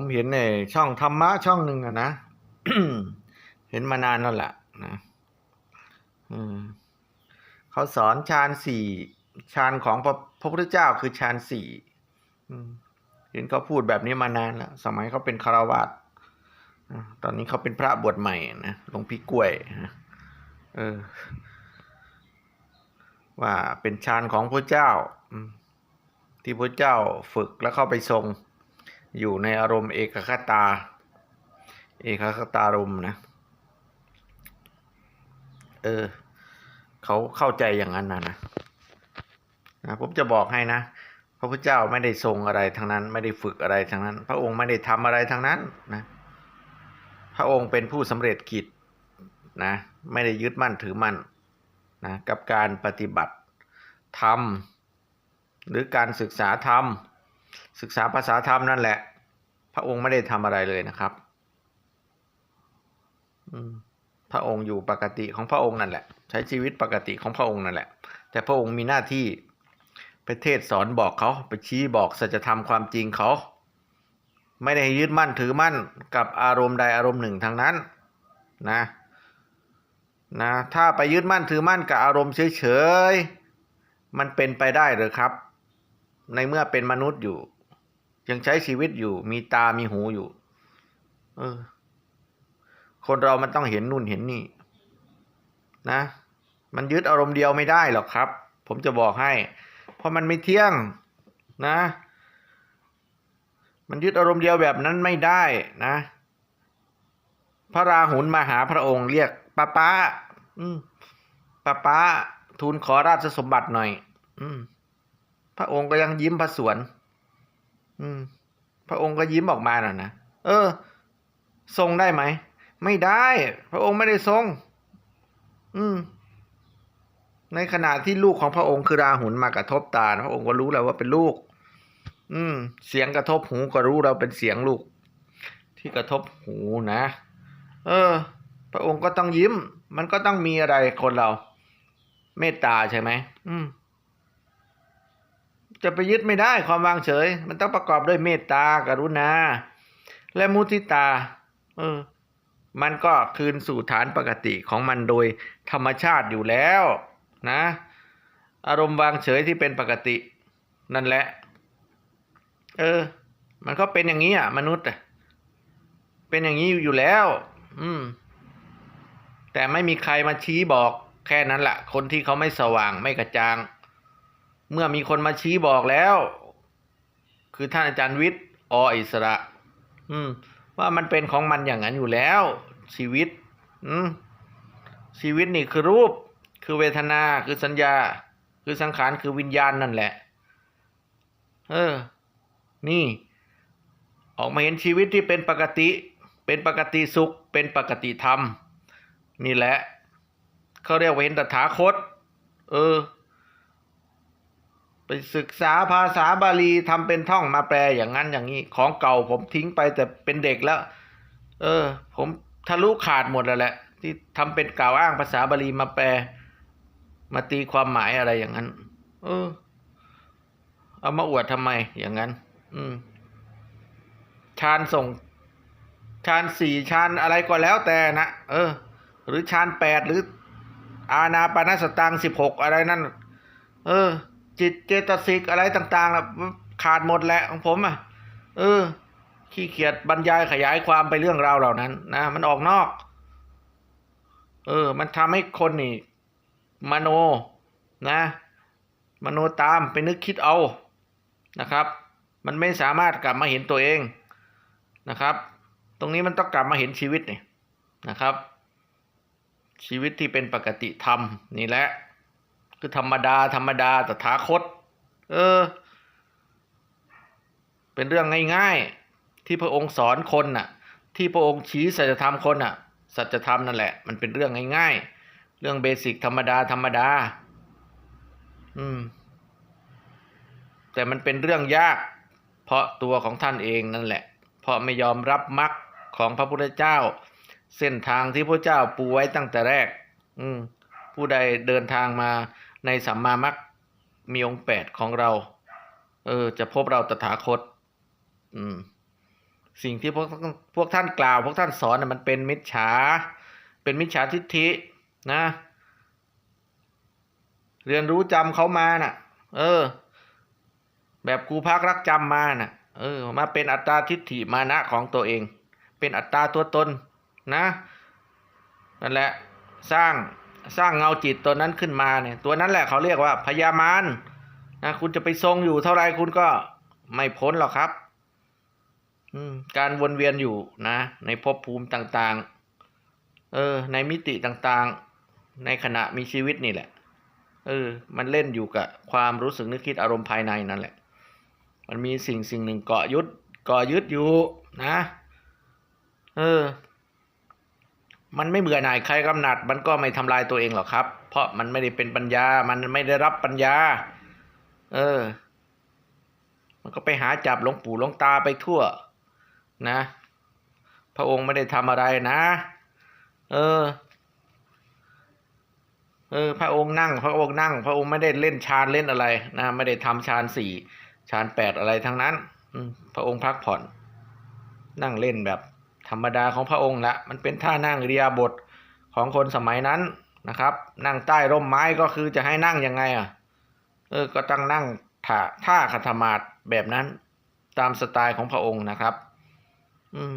ผมเห็นในช่องธรรมะช่องหนึ่งอะนะเห็นมานานแล้วแหละนะเขาสอนฌานสี่ฌานของพระพระพุทธเจ้าคือฌานสี่เห็นเขาพูดแบบนี้มานานแล้ว สมัยเขาเป็นคารวาสอะตอนนี้เขาเป็นพระบวชใหม่นะหลวงพี่กล้วยนะเออ ว่าเป็นฌานของพระเจ้าที่พระเจ้าฝึกแล้วเข้าไปทรง อยู่ในอารมณ์เอกคตา เอกคตารมนะ เออ เขาเข้าใจอย่างนั้นนะนะนะผมจะบอกให้นะ พระพุทธเจ้าไม่ได้ทรงอะไรทั้งนั้น ไม่ได้ฝึกอะไรทั้งนั้น พระองค์ไม่ได้ทำอะไรทั้งนั้นนะ พระองค์เป็นผู้สำเร็จกิจนะ ไม่ได้ยึดมั่นถือมั่นนะกับการปฏิบัติธรรมหรือการศึกษาธรรม ศึกษาภาษาธรรมนั่นแหละ พระองค์ไม่ได้ทำอะไรเลยนะครับพระองค์อยู่ปกติของพระองค์นั่นแหละ ใช้ชีวิตปกติของพระองค์นั่นแหละ แต่พระองค์มีหน้าที่ไปเทศสอนบอกเขาไปชี้บอกสัจธรรมความจริงเขา ไม่ได้ยึดมั่นถือมั่นกับอารมณ์ใดอารมณ์หนึ่งทางนั้นนะนะถ้าไปยึดมั่นถือมั่นกับอารมณ์เฉยๆมันเป็นไปได้หรือครับ ในเมื่อเป็นมนุษย์อยู่ ยังใช้ชีวิตอยู่ มีตามีหูอยู่ เออ คนเรามันต้องเห็นนู่นเห็นนี่ นะ มันยึดอารมณ์เดียวไม่ได้หรอกครับ ผมจะบอกให้ เพราะมันไม่เที่ยง นะ มันยึดอารมณ์เดียวแบบนั้นไม่ได้นะ พระราหุลมาหาพระองค์เรียกป้าป้าอืมป้าป้าทูลขอราชสมบัติหน่อย อืม พระองค์ก็ยังยิ้มพระสวน อืม พระองค์ก็ยิ้มออกมาน่ะนะ เออ ทรงได้ไหม ไม่ได้ พระองค์ไม่ได้ทรง อืม ในขณะที่ลูกของพระองค์คือราหุลมากระทบตา พระองค์ก็รู้แล้วว่าเป็นลูก อืม เสียงกระทบหูก็รู้เราเป็นเสียงลูก ที่กระทบหูนะ เออ พระองค์ก็ต้องยิ้ม มันก็ต้องมีอะไรคนเรา เมตตาใช่ไหม อืม จะไปยึดไม่ได้ความวางเฉย มันต้องประกอบด้วยเมตตากรุณา และมุทิตา เออ มันก็คืนสู่ฐานปกติของมันโดยธรรมชาติอยู่แล้วนะ อารมณ์วางเฉยที่เป็นปกติ นั่นแหละ เออ มันก็เป็นอย่างนี้อะ มนุษย์อะเป็นอย่างนี้อยู่แล้ว อืม แต่ไม่มีใครมาชี้บอกแค่นั้นแหละคนที่เขาไม่สว่างไม่กระจ่าง เมื่อมีคนมาชี้บอกแล้ว คือท่านอาจารย์วิทย์ออิสระ อืม ว่ามันเป็นของมันอย่างนั้นอยู่แล้ว ชีวิต อืม ชีวิตนี่คือรูป คือเวทนา คือสัญญา คือสังขาร คือวิญญาณนั่นแหละ เออ นี่ ออกมาเห็นชีวิตที่เป็นปกติ เป็นปกติสุข เป็นปกติธรรม นี่แหละ เขาเรียกว่าเห็นตถาคต เออ ไปศึกษาภาษาบาลีทำเป็นท่องมาแปลอย่างนั้นอย่างนี้ ของเก่าผมทิ้งไปแต่เป็นเด็กแล้ว เออ ผมทะลุขาดหมดแล้วแหละ ที่ทำเป็นกล่าวอ้างภาษาบาลีมาแปล มาตีความหมายอะไรอย่างนั้น เออ เอามาอวดทำไมอย่างนั้น อืมชานส่งชานสี่ชานอะไรก็แล้วแต่นะเออ หรือชานแปดหรือ อาณาปานสตังสิบหกอะไรนั่น เออ จิตเจตสิกอะไรต่างๆล่ะขาดหมดแหละของผมอะ เออ ขี้เกียจบรรยายขยายความไปเรื่องราวเหล่านั้น นะมันออกนอก เออ มันทำให้คนนี่มโนนะ มโนตามไปนึกคิดเอานะครับ มันไม่สามารถกลับมาเห็นตัวเองนะครับ ตรงนี้มันต้องกลับมาเห็นชีวิตนี่นะครับ ชีวิตที่เป็นปกติธรรมนี่แหละ คือธรรมดา ธรรมดาตถาคต เออ เป็นเรื่องง่ายๆ ที่พระองค์สอนคนน่ะ ที่พระองค์ชี้สัจธรรมคนน่ะ สัจธรรมนั่นแหละ มันเป็นเรื่องง่ายๆ เรื่องเบสิกธรรมดา ธรรมดา อืม แต่มันเป็นเรื่องยาก เพราะตัวของท่านเองนั่นแหละ เพราะไม่ยอมรับมรรคของพระพุทธเจ้า เส้นทางที่พระเจ้าปูไว้ตั้งแต่แรก อืม ผู้ใดเดินทางมา ในสัมมามัคมีองค์แปดของเรา เออ จะพบเราตถาคต อืม สิ่งที่พวกพวกท่านกล่าว พวกท่านสอนน่ะมันเป็นมิจฉา เป็นมิจฉาทิฏฐินะ เรียนรู้จำเขามาน่ะ เออ แบบครูพักรักจำมาน่ะ เออ มาเป็นอัตตาทิฏฐิมานะของตัวเอง เป็นอัตตาตัวตนนะนั่นแหละสร้าง สร้างเงาจิตตัวนั้นขึ้นมาเนี่ย ตัวนั้นแหละเขาเรียกว่าพยามารนะคุณจะไปทรงอยู่เท่าไรคุณก็ไม่พ้นหรอกครับการวนเวียนอยู่นะ ในภพภูมิต่างๆ เออ ในมิติต่างๆ ในขณะมีชีวิตนี่แหละ เออ มันเล่นอยู่กับความรู้สึกนึกคิดอารมณ์ภายในนั่นแหละ มันมีสิ่งสิ่งหนึ่งเกาะยึดเกาะยึดอยู่นะ เออ มันไม่เบื่อหน่ายใครกำหนัด มันก็ไม่ทำลายตัวเองหรอกครับ เพราะมันไม่ได้เป็นปัญญา มันไม่ได้รับปัญญา เออ มันก็ไปหาจับหลวงปู่หลวงตาไปทั่ว นะ พระองค์ไม่ได้ทำอะไรนะ เออ เออ พระองค์นั่ง พระองค์นั่ง พระองค์ไม่ได้เล่นฌานเล่นอะไร นะ ไม่ได้ทำฌานสี่ฌานแปดอะไรทั้งนั้นพระองค์พักผ่อน นั่งเล่นแบบ ธรรมดาของพระองค์ละมันเป็นท่านั่งเรียบทของคนสมัยนั้นนะครับ นั่งใต้ร่มไม้ก็คือจะให้นั่งยังไงอะเออก็ต้องนั่งท่าท่าคัตมาดแบบนั้น ตามสไตล์ของพระองค์นะครับ อืม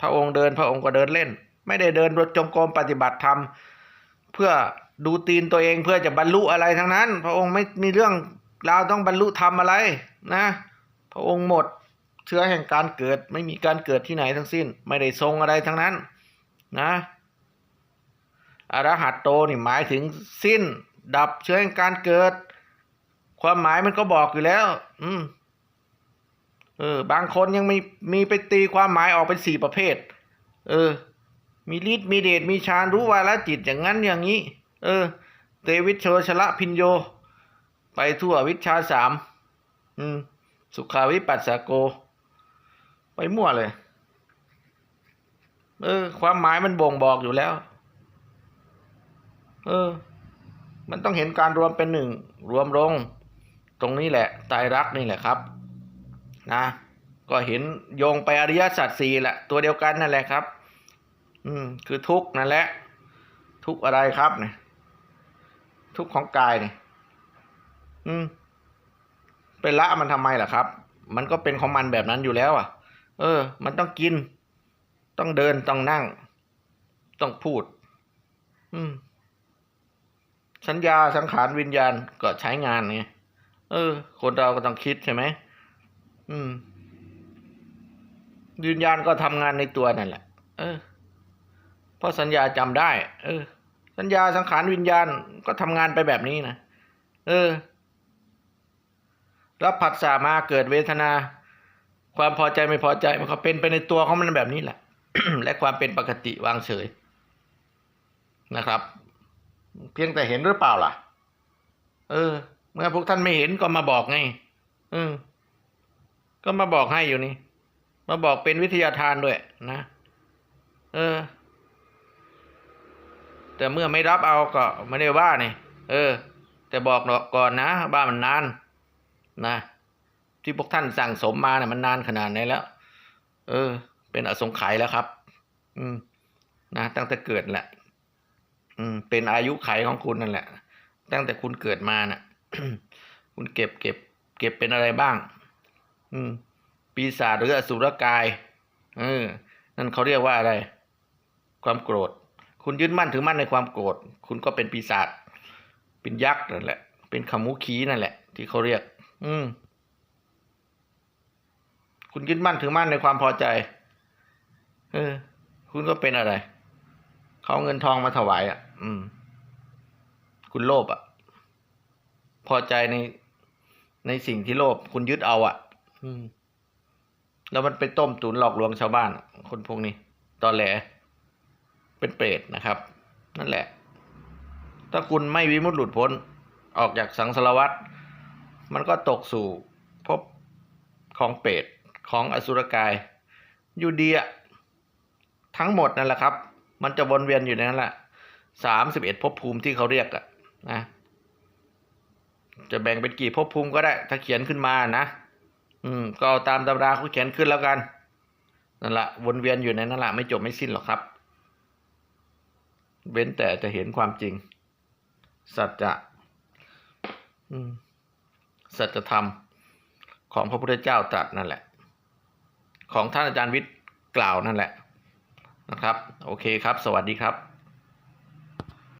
พระองค์เดินพระองค์ก็เดินเล่น ไม่ได้เดินรถจงกรมปฏิบัติธรรมเพื่อดูตีนตัวเองเพื่อจะบรรลุอะไรทั้งนั้น พระองค์ไม่มีเรื่องเราต้องบรรลุธรรมอะไรนะ พระองค์หมด เชื้อแห่งการเกิด ไม่มีการเกิดที่ไหนทั้งสิ้น ไม่ได้ทรงอะไรทั้งนั้นนะอรหัตโตนี่หมายถึงสิ้น ดับเชื้อแห่งการเกิด ความหมายมันก็บอกอยู่แล้ว อืมเออบางคนยังมีมีไปตีความหมายออกเป็นสี่ประเภท เออ มีฤทธิ์มีเดชมีฌานรู้วาระจิตอย่างนั้นอย่างนี้ เออ เตวิชโชชละพินโย ไปทั่ววิชาสามอืมสุขาวิปัสสโก ไปมั่วเลย เออ ความหมายมันบ่งบอกอยู่แล้ว เออ มันต้องเห็นการรวมเป็นหนึ่ง รวมลง ตรงนี้แหละไตรลักนี่แหละครับ นะ ก็เห็นโยงไปอริยสัจสี่แหละ ตัวเดียวกันนั่นแหละครับ อืม คือทุกข์นั่นแหละ ทุกข์อะไรครับเนี่ย ทุกข์ของกายเนี่ยอืมไปละมันทำไมล่ะครับ มันก็เป็นของมันแบบนั้นอยู่แล้วอะ เออ มันต้องกิน ต้องเดินต้องนั่ง ต้องพูด อืม สัญญาสังขารวิญญาณก็ใช้งานไงเออ คนเราก็ต้องคิดใช่ไหมอืมวิญญาณก็ทำงานในตัวนั่นแหละ เออ เพราะสัญญาจำได้ เออ สัญญาสังขารวิญญาณก็ทำงานไปแบบนี้นะ เออ รับผัสสะมาเกิดเวทนา ความพอใจไม่พอใจมันก็เป็นไปในตัวของมันแบบนี้แหละ และความเป็นปกติวางเฉยนะครับ เพียงแต่เห็นหรือเปล่าล่ะ เออ เมื่อพวกท่านไม่เห็นก็มาบอกไงเออก็มาบอกให้อยู่นี่ มาบอกเป็นวิทยาทานด้วยนะ เออ แต่เมื่อไม่รับเอาก็ไม่ได้ว่านี่ เออ แต่บอกก่อนนะบ้ามันนาน นะ ที่พวกท่านสั่งสมมาเนี่ยมันนานขนาดไหนแล้ว เออ เป็นอสงไขยแล้วครับ อืม นะตั้งแต่เกิดแหละ อืม เป็นอายุไขของคุณนั่นแหละ ตั้งแต่คุณเกิดมาน่ะ คุณเก็บเก็บ เก็บเป็นอะไรบ้าง อืม ปีศาจหรืออสุรกาย เออ นั่นเขาเรียกว่าอะไร ความโกรธ คุณยึดมั่นถือมั่นในความโกรธ คุณก็เป็นปีศาจ เป็นยักษ์นั่นแหละ เป็นขมุขีนั่นแหละ ที่เขาเรียก อืม คุณยึดมั่นถือมั่นในความพอใจ เออ คุณก็เป็นอะไร เขาเอาเงินทองมาถวายอะ อืม คุณโลภอะ พอใจในในสิ่งที่โลภคุณยึดเอาอะ อืม แล้วมันไปต้มตุนหลอกลวงชาวบ้าน คนพวกนี้ ตอนแหล เป็นเปรตนะครับ นั่นแหละ ถ้าคุณไม่วิมุตติหลุดพ้น ออกจากสังสารวัฏมันก็ตกสู่ภพของเปรต ของอสุรกาย อยู่ดีอะทั้งหมดนั่นแหละครับ มันจะวนเวียนอยู่ในนั้นแหละสามสิบเอ็ดภพภูมิที่เขาเรียกอะนะ จะแบ่งเป็นกี่ภพภูมิก็ได้ ถ้าเขียนขึ้นมานะ อืม ก็เอาตามตำราเขาเขียนขึ้นแล้วกันนั่นแหละวนเวียนอยู่ในนั่นแหละไม่จบไม่สิ้นหรอกครับ เว้นแต่จะเห็นความจริง สัจจะสัจธรรมของพระพุทธเจ้าตรัสนั่นแหละ ของท่านอาจารย์วิทย์กล่าวนั่นแหละนะครับ โอเคครับ สวัสดีครับ